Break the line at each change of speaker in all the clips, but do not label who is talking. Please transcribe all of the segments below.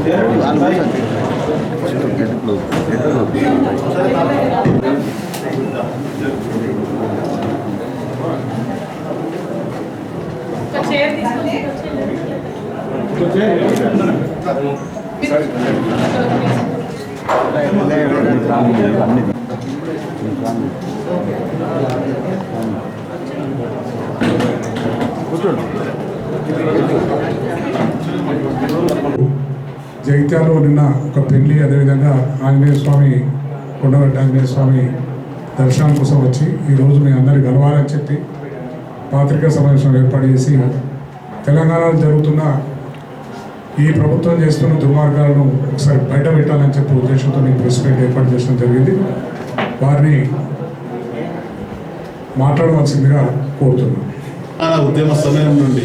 ఒక
జగిత్యాలో నిన్న ఒక పెళ్ళి అదేవిధంగా ఆంజనేయ స్వామి కొండగట్ట ఆంజనేయ స్వామి దర్శనం కోసం వచ్చి ఈరోజు మీ అందరు కలవాలని చెప్పి పాత్రికా సమావేశం ఏర్పాటు చేసి తెలంగాణలో జరుగుతున్న ఈ ప్రభుత్వం చేస్తున్న దుర్మార్గాలను ఒకసారి బయట పెట్టాలని చెప్పి ఉద్దేశంతో ఈ ప్రెస్ మీట్ ఏర్పాటు చేయడం జరిగింది. వారిని మాట్లాడవలసిందిగా కోరుతున్నాను.
ఉద్యమ సమయం నుండి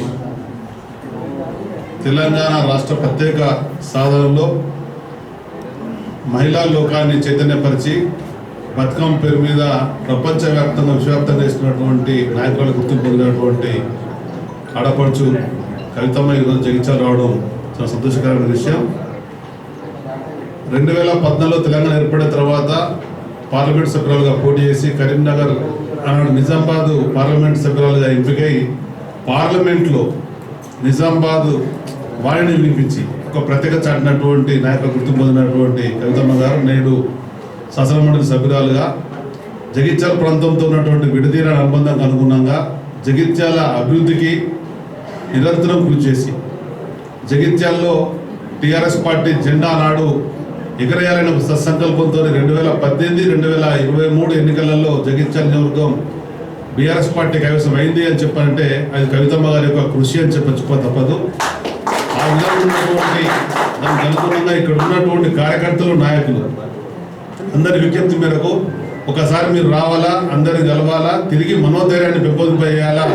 తెలంగాణ రాష్ట్ర ప్రత్యేక సాధనలో మహిళా లోకాన్ని చైతన్యపరిచి బతుకమ్మ పేరు మీద ప్రపంచవ్యాప్తంగా విశ్వవ్యాప్తంగా చేసినటువంటి నాయకులను గుర్తింపు పొందినటువంటి ఆడపడుచు కవితమ్మ ఈరోజు జగించాలి రావడం చాలా సంతోషకరమైన విషయం. రెండు వేల పద్నాలుగులో తెలంగాణ ఏర్పడిన తర్వాత పార్లమెంట్ సభ్యురాలుగా పోటీ చేసి కరీంనగర్ నిజామాబాదు పార్లమెంట్ సభ్యురాలుగా ఎంపికై పార్లమెంట్లో నిజామాబాదు వాణిని వినిపించి ఒక ప్రత్యేక చాటినటువంటి నాయకులు గుర్తింపు పొందినటువంటి కవితమ్మ గారు నేడు శాసనమండలి సభ్యురాలుగా జగిత్యాల ప్రాంతంతో ఉన్నటువంటి విడదీరాని అనుబంధానికి అనుగుణంగా జగిత్యాల అభివృద్ధికి నిరంతరం కృషి చేసి జగిత్యాల్లో టీఆర్ఎస్ పార్టీ జెండా నాడు ఎగరేయాలనే సత్సంకల్పంతో రెండు వేల పద్దెనిమిది రెండు వేల ఇరవై మూడు ఎన్నికలలో జగిత్యాల నియోజకవర్గం బీఆర్ఎస్ పార్టీ కైవసం అయింది అని చెప్పారంటే అది కవితమ్మ గారి యొక్క కృషి అని చెప్పచ్చుకో తప్పదు. ఆ ఉన్నటువంటి దానికి అనుగుణంగా ఇక్కడ ఉన్నటువంటి కార్యకర్తలు నాయకులు. అందరి విజ్ఞప్తి మేరకు ఒకసారి మీరు రావాలా అందరిని కలవాలా తిరిగి మనోధైర్యాన్ని పెంపొందింపజేయాలా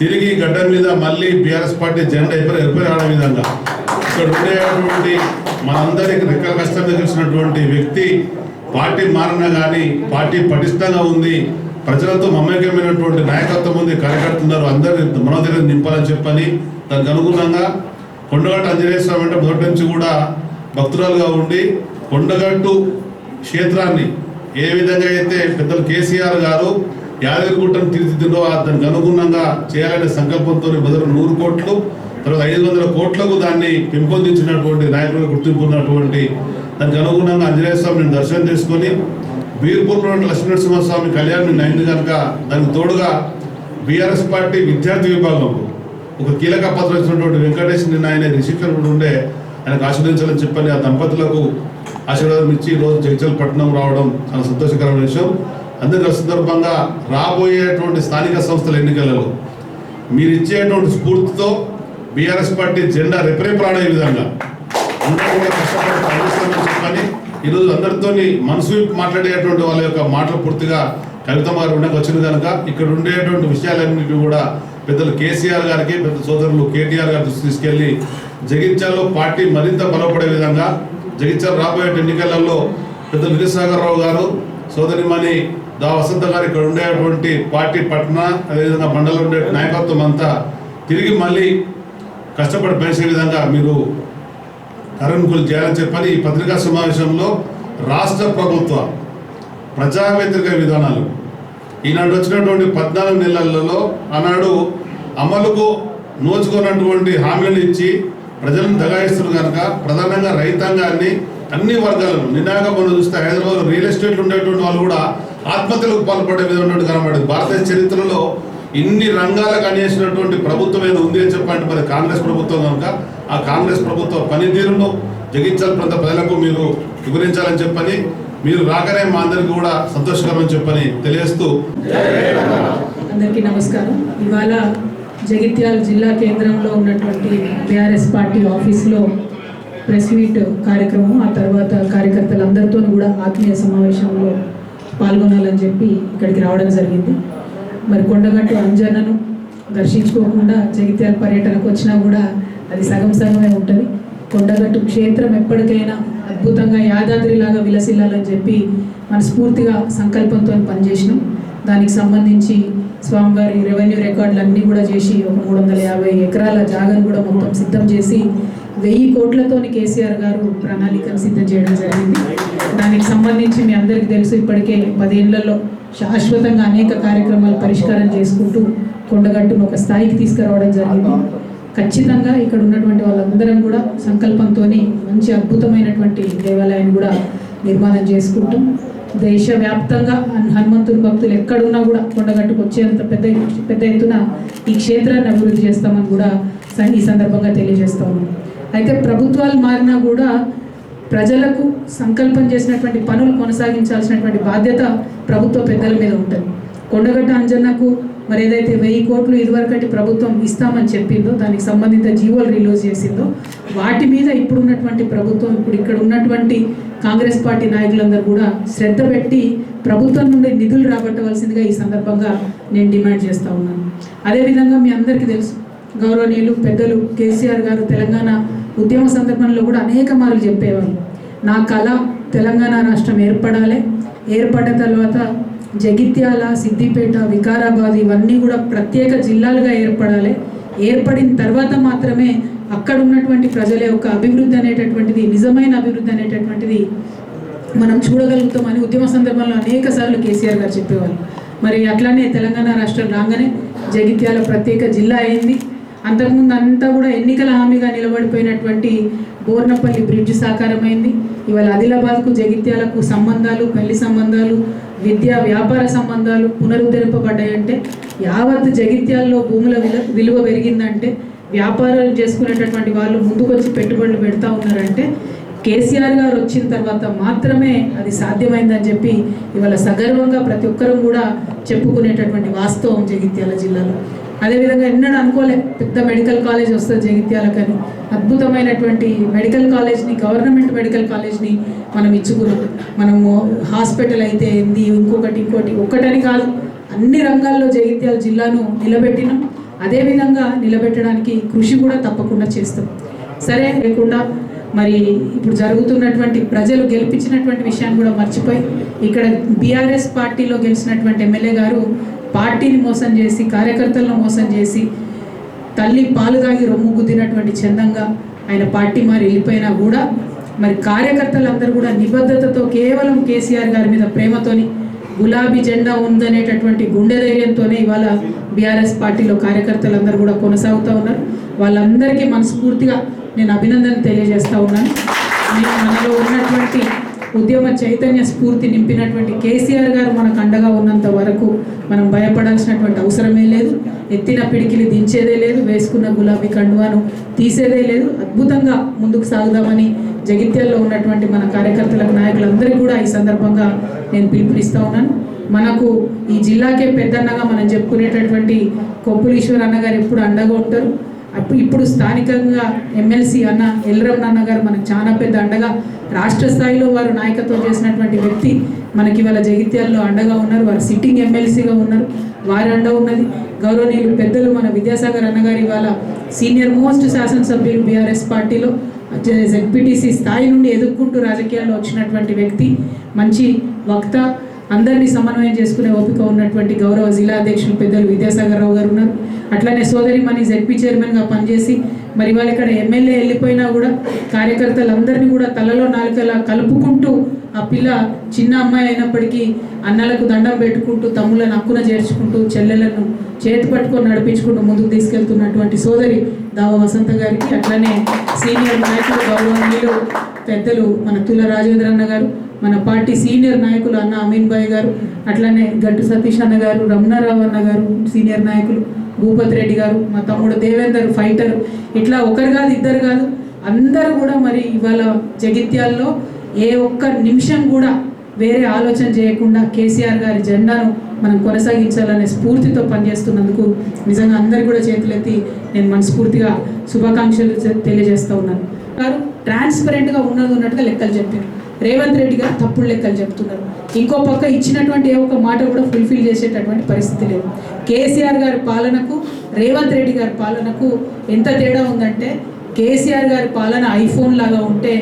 తిరిగి గడ్డ మీద మళ్ళీ బీఆర్ఎస్ పార్టీ జెండా ఎప్పుడు ఎరుపరాడే విధంగా. ఇక్కడ ఉండేటువంటి మనందరికి రెక్కల కష్టంగా తెలిసినటువంటి వ్యక్తి పార్టీ మారినా కానీ పార్టీ పటిష్టంగా ఉంది ప్రజలతో మమేకమైనటువంటి నాయకత్వం ఉంది కార్యకర్తలు ఉన్నారు అందరి మనోధైర్యం నింపాలని చెప్పని దానికి అనుగుణంగా కొండగట్టు ఆంజనేయ స్వామి అంటే మొదటి నుంచి కూడా భక్తురాలుగా ఉండి కొండగట్టు క్షేత్రాన్ని ఏ విధంగా అయితే పెద్దలు కేసీఆర్ గారు యాదగిరిగుట్టను తీర్చిదిద్దో దానికి అనుగుణంగా చేయాలనే సంకల్పంతో మొదలు నూరు కోట్లు తర్వాత ఐదు వందల కోట్లకు దాన్ని పెంపొందించినటువంటి నాయకులు గుర్తింపు ఉన్నటువంటి దానికి అనుగుణంగా ఆంజనేయ స్వామిని దర్శనం చేసుకొని బీర్పూర్లో ఉన్న లక్ష్మీనరసింహస్వామి కళ్యాణం నిన్న అయింది కనుక దానికి తోడుగా బీఆర్ఎస్ పార్టీ విద్యార్థి విభాగంలో ఒక కీలక పాత్ర ఇచ్చినటువంటి వెంకటేష్ నిన్న ఆయన రిసెప్షన్ కూడా ఉండే ఆయనకు ఆశీర్వదించాలని చెప్పని ఆ దంపతులకు ఆశీర్వాదం ఇచ్చి ఈ రోజు పట్టణం రావడం చాలా సంతోషకరమైన విషయం. అందుకే సందర్భంగా రాబోయేటువంటి స్థానిక సంస్థల ఎన్నికలలో మీరు ఇచ్చేటువంటి స్ఫూర్తితో బీఆర్ఎస్ పార్టీ జెండా రెపరెపలాడే విధంగా అందరూ కూడా కష్టపడి పనిచేస్తామని చెప్పని ఈరోజు అందరితో మనసు మాట్లాడేటువంటి వాళ్ళ యొక్క మాటలు పూర్తిగా కవిత గారు ఉండక వచ్చింది కనుక ఇక్కడ ఉండేటువంటి విషయాలన్నింటినీ కూడా పెద్దలు కేసీఆర్ గారికి పెద్ద సోదరులు కేటీఆర్ గారి దృష్టి తీసుకెళ్ళి జగిత్యాలలో పార్టీ మరింత బలపడే విధంగా జగిత్యాల రాబోయే ఎన్నికలలో పెద్దలు విజయసాగరరావు గారు సోదరిమణి దా వసంత గారు ఇక్కడ ఉండేటువంటి పార్టీ పట్టణ అదేవిధంగా మండలం ఉండే నాయకత్వం అంతా తిరిగి మళ్ళీ కష్టపడి పెంచే విధంగా మీరు కరణ్కులు చేయాలని చెప్పని ఈ పత్రికా సమావేశంలో రాష్ట్ర ప్రభుత్వ ప్రజా వ్యతిరేక విధానాలు. ఈనాడు వచ్చినటువంటి పద్నాలుగు నెలలలో ఆనాడు అమలుకు నోచుకున్నటువంటి హామీలు ఇచ్చి ప్రజలను దగాయిస్తున్నారు కనుక ప్రధానంగా రైతాంగాన్ని అన్ని వర్గాలను నినాక మనం చూస్తే హైదరాబాద్ రియల్ ఎస్టేట్లు ఉండేటువంటి వాళ్ళు కూడా ఆత్మహత్యలకు పాల్పడే విధంగా కనబడేది భారతదేశ చరిత్రలో ఇన్ని రంగాలకు అనేసినటువంటి ప్రభుత్వం ఏదో ఉంది అని చెప్పంటే మరి కాంగ్రెస్ ప్రభుత్వం కనుక ఆ కాంగ్రెస్ ప్రభుత్వ పనితీరును జగించాల ప్రాంత ప్రజలకు మీరు వివరించాలని చెప్పని మీరు రాకనే మా అందరికీ కూడా సంతోషకరమని చెప్పని తెలియజేస్తూ
అందరికీ నమస్కారం. ఇవాళ జగిత్యాల జిల్లా కేంద్రంలో ఉన్నటువంటి బీఆర్ఎస్ పార్టీ ఆఫీస్లో ప్రెస్ మీట్ కార్యక్రమం ఆ తర్వాత కార్యకర్తలందరితో కూడా ఆత్మీయ సమావేశంలో పాల్గొనాలని చెప్పి ఇక్కడికి రావడం జరిగింది. మరి కొండగట్టు అంజన్నను దర్శించుకోకుండా జగిత్యాల పర్యటనకు వచ్చినా కూడా అది సగం సగమే ఉంటుంది. కొండగట్టు క్షేత్రం ఎప్పటికైనా అద్భుతంగా యాదాద్రిలాగా విలసిల్లాలని చెప్పి మనస్ఫూర్తిగా సంకల్పంతో పనిచేసినాం. దానికి సంబంధించి స్వామివారి రెవెన్యూ రికార్డులు అన్నీ కూడా చేసి ఒక మూడు వందల యాభై ఎకరాల జాగను కూడా మొత్తం సిద్ధం చేసి వెయ్యి కోట్లతోని కేసీఆర్ గారు ప్రణాళికను సిద్ధం చేయడం జరిగింది. దానికి సంబంధించి మీ అందరికీ తెలుసు ఇప్పటికే పదేళ్ళలో శాశ్వతంగా అనేక కార్యక్రమాలు పరిష్కారం చేసుకుంటూ కొండగట్టును ఒక స్థాయికి తీసుకురావడం జరిగింది. ఖచ్చితంగా ఇక్కడ ఉన్నటువంటి వాళ్ళందరం కూడా సంకల్పంతో మంచి అద్భుతమైనటువంటి దేవాలయాన్ని కూడా నిర్మాణం చేసుకుంటూ దేశవ్యాప్తంగా హన్- హనుమంతుని భక్తులు ఎక్కడున్నా కూడా కొండగట్టుకు వచ్చేంత పెద్ద పెద్ద ఎత్తున ఈ క్షేత్రాన్ని అభివృద్ధి చేస్తామని కూడా ఈ సందర్భంగా తెలియజేస్తా ఉన్నాం. అయితే ప్రభుత్వాలు మారినా కూడా ప్రజలకు సంకల్పం చేసినటువంటి పనులు కొనసాగించాల్సినటువంటి బాధ్యత ప్రభుత్వ పెద్దల మీద ఉంటుంది. కొండగట్ట అంజన్నకు మరి ఏదైతే వెయ్యి కోట్లు ఇదివరకటి ప్రభుత్వం ఇస్తామని చెప్పిందో దానికి సంబంధిత జీవోలు రిలీజ్ చేసిందో వాటి మీద ఇప్పుడున్నటువంటి ప్రభుత్వం ఇప్పుడు ఇక్కడ ఉన్నటువంటి కాంగ్రెస్ పార్టీ నాయకులందరూ కూడా శ్రద్ధ పెట్టి ప్రభుత్వం నుండి నిధులు రాబట్టవలసిందిగా ఈ సందర్భంగా నేను డిమాండ్ చేస్తూ ఉన్నాను. అదేవిధంగా మీ అందరికీ తెలుసు గౌరవనీయులు పెద్దలు కేసీఆర్ గారు తెలంగాణ ఉద్యమ సందర్భంలో కూడా అనేక మార్లు చెప్పేవారు. నా కళ తెలంగాణ రాష్ట్రం ఏర్పడాలి ఏర్పడ్డ తర్వాత జగిత్యాల సిద్దిపేట వికారాబాద్ ఇవన్నీ కూడా ప్రత్యేక జిల్లాలుగా ఏర్పడాలి. ఏర్పడిన తర్వాత మాత్రమే అక్కడ ఉన్నటువంటి ప్రజల యొక్క అభివృద్ధి అనేటటువంటిది నిజమైన అభివృద్ధి అనేటటువంటిది మనం చూడగలుగుతామని ఉద్యమ సందర్భంలో అనేక సార్లు కేసీఆర్ గారు చెప్పేవాళ్ళు. మరి అట్లానే తెలంగాణ రాష్ట్రం రాగానే జగిత్యాల ప్రత్యేక జిల్లా అయింది. అంతకుముందు అంతా కూడా ఎన్నికల హామీగా నిలబడిపోయినటువంటి బోర్నపల్లి బ్రిడ్జ్ సాకారమైంది. ఇవాళ ఆదిలాబాద్కు జగిత్యాలకు సంబంధాలు పెళ్ళి సంబంధాలు విద్యా వ్యాపార సంబంధాలు పునరుద్ధరింపబడ్డాయంటే యావత్ జగిత్యాల్లో భూముల విలువ విలువ పెరిగిందంటే వ్యాపారాలు చేసుకునేటటువంటి వాళ్ళు ముందుకొచ్చి పెట్టుబడులు పెడతా ఉన్నారంటే కేసీఆర్ గారు వచ్చిన తర్వాత మాత్రమే అది సాధ్యమైందని చెప్పి ఇవాళ సగర్వంగా ప్రతి ఒక్కరూ కూడా చెప్పుకునేటటువంటి వాస్తవం జగిత్యాల జిల్లాలో. అదేవిధంగా ఎన్నడూ అనుకోలే పెద్ద మెడికల్ కాలేజ్ వస్తుంది జగిత్యాలకని అద్భుతమైనటువంటి మెడికల్ కాలేజ్ని గవర్నమెంట్ మెడికల్ కాలేజ్ని మనం ఇచ్చుకున్నాం. మనము హాస్పిటల్ అయితే ఏంది ఇంకొకటి ఇంకోటి ఒక్కటని కాదు అన్ని రంగాల్లో జగిత్యాల జిల్లాను నిలబెట్టినాం. అదేవిధంగా నిలబెట్టడానికి కృషి కూడా తప్పకుండా చేస్తాం. సరే లేకుండా మరి ఇప్పుడు జరుగుతున్నటువంటి ప్రజలు గెలిపించినటువంటి విషయాన్ని కూడా మర్చిపోయి ఇక్కడ బీఆర్ఎస్ పార్టీలో గెలిచినటువంటి ఎమ్మెల్యే గారు పార్టీని మోసం చేసి కార్యకర్తలను మోసం చేసి తల్లి పాలు తాగి రొమ్ము గుద్దినటువంటి చందంగా ఆయన పార్టీ మారి వెళ్ళిపోయినా కూడా మరి కార్యకర్తలందరూ కూడా నిబద్ధతతో కేవలం కేసీఆర్ గారి మీద ప్రేమతోని గులాబీ జెండా ఉందనేటటువంటి గుండె ధైర్యంతోనే ఇవాళ బీఆర్ఎస్ పార్టీలో కార్యకర్తలందరూ కూడా కొనసాగుతూ ఉన్నారు. వాళ్ళందరికీ మనస్ఫూర్తిగా నేను అభినందన తెలియజేస్తూ ఉన్నాను. నేను మనలో ఉన్నటువంటి ఉద్యమ చైతన్య స్ఫూర్తి నింపినటువంటి కేసీఆర్ గారు మనకు అండగా ఉన్నంత వరకు మనం భయపడాల్సినటువంటి అవసరమే లేదు. ఎత్తిన పిడికిలి దించేదే లేదు. వేసుకున్న గులాబీ కండువాను తీసేదే లేదు. అద్భుతంగా ముందుకు సాగుదామని జగిత్యాల్లో ఉన్నటువంటి మన కార్యకర్తలకు నాయకులందరికీ కూడా ఈ సందర్భంగా నేను పిలుపునిస్తూ ఉన్నాను. మనకు ఈ జిల్లాకే పెద్దన్నగా మనం చెప్పుకునేటటువంటి కొప్పులీశ్వర్ అన్నగారు ఎప్పుడు అండగా ఉంటారు. అప్పుడు ఇప్పుడు స్థానికంగా ఎమ్మెల్సీ అన్న ఎల్రమణ అన్న గారు మనకు చాలా పెద్ద అండగా రాష్ట్ర స్థాయిలో వారు నాయకత్వం చేసినటువంటి వ్యక్తి మనకి ఇవాళ జగిత్యాల్లో అండగా ఉన్నారు. వారు సిట్టింగ్ ఎమ్మెల్సీగా ఉన్నారు. వారి అండ ఉన్నది. గౌరవనీయులు పెద్దలు మన విద్యాసాగర్ అన్నగారు ఇవాళ సీనియర్ మోస్ట్ శాసనసభ్యులు బీఆర్ఎస్ పార్టీలో. జెడ్పీటీసీ స్థాయి నుండి ఎదుర్కొంటూ రాజకీయాల్లో వచ్చినటువంటి వ్యక్తి మంచి వక్త అందరినీ సమన్వయం చేసుకునే ఓపిక ఉన్నటువంటి గౌరవ జిల్లా అధ్యక్షులు పెద్దలు విద్యాసాగర్ రావు గారు ఉన్నారు. అట్లనే సోదరి మని జెడ్పీ చైర్మన్గా పనిచేసి మరి వాళ్ళు ఇక్కడ ఎమ్మెల్యే వెళ్ళిపోయినా కూడా కార్యకర్తలందరినీ కూడా తలలో నాలుకలా కలుపుకుంటూ ఆ పిల్ల చిన్న అమ్మాయి అయినప్పటికీ అన్నలకు దండం పెట్టుకుంటూ తమ్ములను అక్కున చేర్చుకుంటూ చెల్లెలను చేతి పట్టుకొని నడిపించుకుంటూ ముందుకు తీసుకెళ్తున్నటువంటి సోదరి దావ వసంత గారికి అట్లనే సీనియర్ నాయకులు గౌరవనీయులు పెద్దలు మన తుల రాజేంద్ర అన్న గారు మన పార్టీ సీనియర్ నాయకులు అన్న అమీన్ భాయ్ గారు అట్లనే గట్టు సతీష్ అన్న గారు రమణారావు అన్న గారు సీనియర్ నాయకులు భూపతి రెడ్డి గారు మా తమ్ముడు దేవేందర్ ఫైటర్ ఇట్లా ఒకరు కాదు ఇద్దరు కాదు అందరూ కూడా మరి ఇవాళ జగిత్యాల్లో ఏ ఒక్క నిమిషం కూడా వేరే ఆలోచన చేయకుండా కేసీఆర్ గారి జెండాను మనం కొనసాగించాలనే స్ఫూర్తితో పనిచేస్తున్నందుకు నిజంగా అందరు కూడా చేతులెత్తి నేను మనస్ఫూర్తిగా శుభాకాంక్షలు తెలియజేస్తూ ఉన్నాను. గారు ట్రాన్స్పరెంట్గా ఉన్నది ఉన్నట్టుగా లెక్కలు చెప్పారు. రేవంత్ రెడ్డి గారు తప్పుడు లెక్కలు చెప్తున్నారు ఇంకో పక్క ఇచ్చినటువంటి ఏ ఒక్క మాట కూడా ఫుల్ఫిల్ చేసేటటువంటి పరిస్థితి లేదు. కేసీఆర్ గారి పాలనకు రేవంత్ రెడ్డి గారి పాలనకు ఎంత తేడా ఉందంటే కేసీఆర్ గారి పాలన ఐఫోన్ లాగా ఉంటే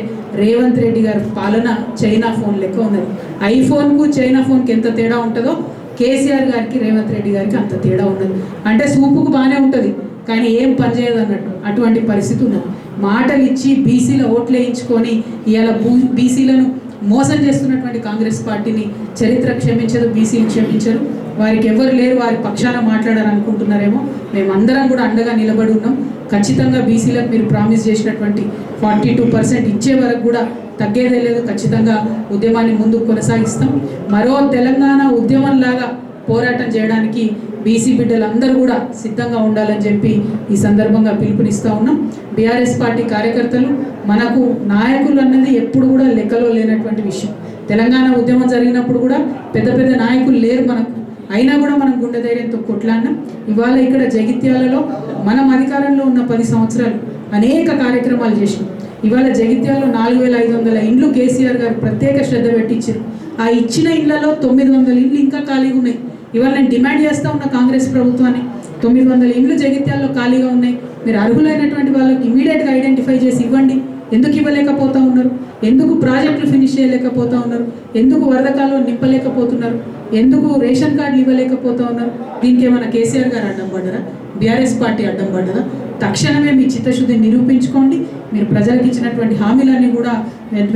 రేవంత్ రెడ్డి గారి పాలన చైనా ఫోన్ లెక్క ఉన్నది. ఐఫోన్కు చైనా ఫోన్కి ఎంత తేడా ఉంటుందో కేసీఆర్ గారికి రేవంత్ రెడ్డి గారికి అంత తేడా ఉన్నది. అంటే సూపుకు బాగానే ఉంటుంది కానీ ఏం పనిచేయదు అన్నట్టు అటువంటి పరిస్థితి ఉన్నది. మాటలు ఇచ్చి బీసీల ఓట్లు వేయించుకొని ఇవాళ బీసీలను మోసం చేస్తున్నటువంటి కాంగ్రెస్ పార్టీని చరిత్ర క్షమించదు బీసీలు క్షమించరు. వారికి ఎవరు లేరు వారి పక్షాన మాట్లాడాలనుకుంటున్నారేమో. మేమందరం కూడా అండగా నిలబడి ఉన్నాం. ఖచ్చితంగా బీసీలకు మీరు ప్రామిస్ చేసినటువంటి ఫార్టీ టూ పర్సెంట్ ఇచ్చే వరకు కూడా తగ్గేదే లేదు. ఖచ్చితంగా ఉద్యమాన్ని ముందుకు కొనసాగిస్తాం. మరో తెలంగాణ ఉద్యమంలాగా పోరాటం చేయడానికి బీసీ బిడ్డలందరూ కూడా సిద్ధంగా ఉండాలని చెప్పి ఈ సందర్భంగా పిలుపునిస్తూ ఉన్నాం. బీఆర్ఎస్ పార్టీ కార్యకర్తలు మనకు నాయకులు అన్నది ఎప్పుడు కూడా లెక్కలో లేనటువంటి విషయం. తెలంగాణ ఉద్యమం జరిగినప్పుడు కూడా పెద్ద పెద్ద నాయకులు లేరు మనకు. అయినా కూడా మనం గుండె ధైర్యంతో కొట్లాడినాం. ఇవాళ ఇక్కడ జగిత్యాలలో మనం అధికారంలో ఉన్న పది సంవత్సరాలు అనేక కార్యక్రమాలు చేసినాం. ఇవాళ జగిత్యాలలో నాలుగు వేల ఐదు వందల ఇండ్లు కేసీఆర్ గారు ప్రత్యేక శ్రద్ధ పెట్టించారు. ఆ ఇచ్చిన ఇళ్ళలో తొమ్మిది వందల ఇండ్లు ఇంకా ఖాళీగా ఉన్నాయి. ఇవాళ నేను డిమాండ్ చేస్తా ఉన్న కాంగ్రెస్ ప్రభుత్వాన్ని తొమ్మిది వందల ఇండ్లు జగిత్యాల్లో ఖాళీగా ఉన్నాయి. మీరు అర్హులైనటువంటి వాళ్ళకి ఇమీడియట్గా ఐడెంటిఫై చేసి ఇవ్వండి. ఎందుకు ఇవ్వలేకపోతా ఉన్నారు? ఎందుకు ప్రాజెక్టులు ఫినిష్ చేయలేకపోతా ఉన్నారు? ఎందుకు వరదకాలు నింపలేకపోతున్నారు? ఎందుకు రేషన్ కార్డులు ఇవ్వలేకపోతా ఉన్నారు? దీనికి ఏమైనా కేసీఆర్ గారు అడ్డం పడ్డరా? బీఆర్ఎస్ పార్టీ అడ్డం పడ్డదా? తక్షణమే మీ చిత్తశుద్ధిని నిరూపించుకోండి. మీరు ప్రజలకు ఇచ్చినటువంటి హామీలన్నీ కూడా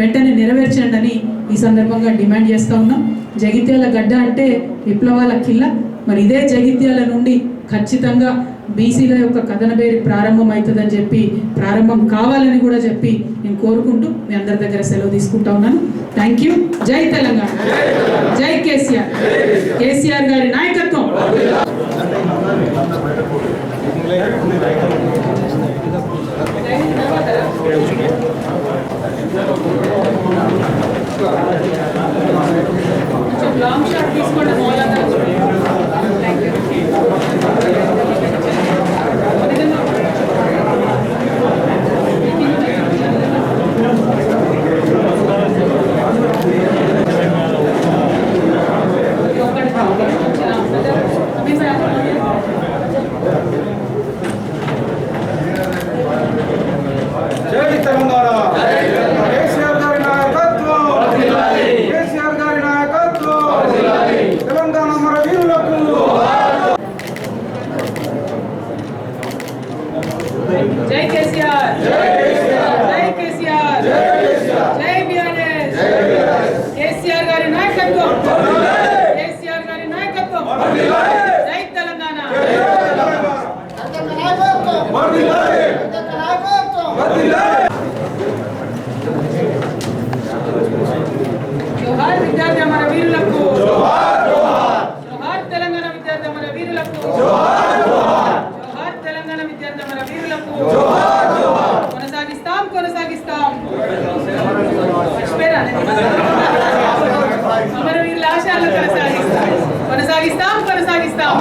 వెంటనే నెరవేర్చండి అని ఈ సందర్భంగా డిమాండ్ చేస్తూ ఉన్నాం. జగిత్యాల గడ్డ అంటే విప్లవాల కిల్ల. మరి ఇదే జగిత్యాల నుండి ఖచ్చితంగా బీసీల యొక్క కథన పేరు ప్రారంభం అవుతుందని చెప్పి ప్రారంభం కావాలని కూడా చెప్పి నేను కోరుకుంటూ మీ అందరి దగ్గర సెలవు తీసుకుంటా ఉన్నాను. థ్యాంక్ యూ జై తెలంగాణ. జై కేసీఆర్. కేసీఆర్ గారి నాయకత్వం. కొంచెం లాంగ్ షాట్ తీసుకోండి మౌలానా థ్యాంక్ యూ
జై తెలంగాణ కేసీఆర్ గారి నాయకత్వం కేసీఆర్ గారి నాయకత్వం తెలంగాణ మన వీరులకు
జై కేసీఆర్ జై కేసీఆర్ జై బీఆర్ఎస్ కేసీఆర్ గారి నాయకత్వం కేసీఆర్ గారి నాయకత్వం జై తెలంగాణ జోహార్ విద్యార్థి మన వీరులకు జోహార్ తెలంగాణ విద్యార్థి మన వీరులకు జోహార్ తెలంగాణ విద్యార్థి మన వీరులకు కొనసాగిస్తాం కొనసాగిస్తాం మర్చిపోయారా మన వీరుల కొనసాగిస్తాం కొనసాగిస్తాం కొనసాగిస్తాం.